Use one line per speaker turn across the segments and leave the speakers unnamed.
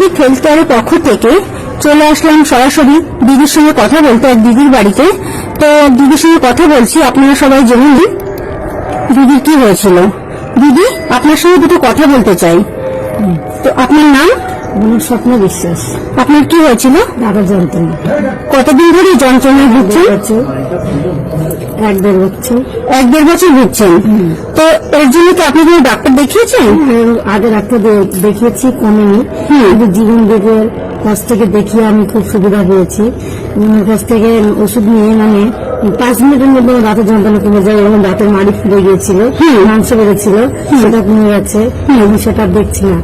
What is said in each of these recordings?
Ayurvedic health কেয়ারের পক্ষ থেকে চলে আসলাম সরাসরি দিদির সঙ্গে কথা বলতে এক দিদির বাড়িতে। তো দিদির সঙ্গে কথা বলছি আপনারা সবাই জেনে নিন দিদির কি হয়েছিল। দিদি আপনার সঙ্গে দুটো কথা বলতে চাই। তো আপনার নাম?
আমার স্বপ্ন বিশ্বাস।
আপনার কি হয়েছিল?
দাদা যন্ত্রণা।
কতদিন ধরে এই যন্ত্রণায় ভুগছেন?
এক দেড় বছর।
এক দেড় বছর ভুগছেন? তো এর জন্য কি আপনি কোনো ডাক্তার দেখিয়েছেন?
এর আগে ডাক্তার দেখিয়েছি কমেনি। কিন্তু জীবন দেবের কাছ থেকে দেখিয়ে আমি খুব সুবিধা পেয়েছি। ওনার কাছ থেকে ওষুধ নিয়ে মানে পাঁচ মিনিটের মধ্যে আমার দাঁতের যন্ত্রণা কমে যায় এবং দাঁতের মাড়ি ফুলে গিয়েছিল মাংস বেড়েছিল সেটা কমে গেছে। আমি সেটা আর দেখছি না।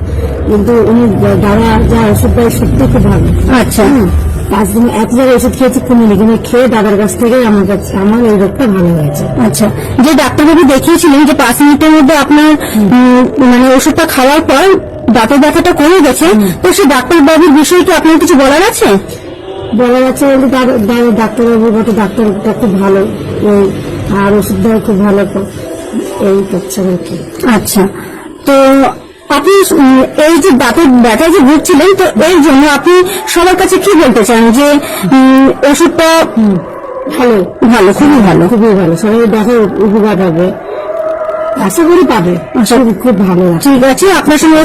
কিন্তু উনি দাদা যা ওষুধ দেয় সত্যি খুব ভালো।
আচ্ছা।
পাঁচ দিন এক জায়গায় ওষুধ খেয়েছি কমেনি কিন্তু খেয়ে দাদার কাছ থেকে আমার কাছে আমার এই রোগটা ভালো হয়েছে।
আচ্ছা যে ডাক্তারবাবু দেখিয়েছিলেন যে পাঁচ মিনিটের মধ্যে আপনার মানে ওষুধটা খাওয়ার পর দাঁতের ব্যথাটা কমে গেছে তো সেই ডাক্তারবাবুর বিষয়ে কি আপনার কিছু বলার আছে?
বলা যাচ্ছে ডাক্তারবাবুর মতো ডাক্তারটা খুব ভালো আর ওষুধ দেওয়া খুব ভালো এই করছে আর কি।
আচ্ছা তো আপনি এই যে দাঁতের ব্যথায় যে ভুগছিলেন তো এর জন্য আপনি সবার কাছে কি বলতে চান? যে ওষুধটা
ভালো
ভালো খুবই ভালো।
খুবই ভালো সবাই দেখে উপকার হবে আশা করি পাবে। খুব- খুব ভালো
ঠিক আছে আপনার সঙ্গে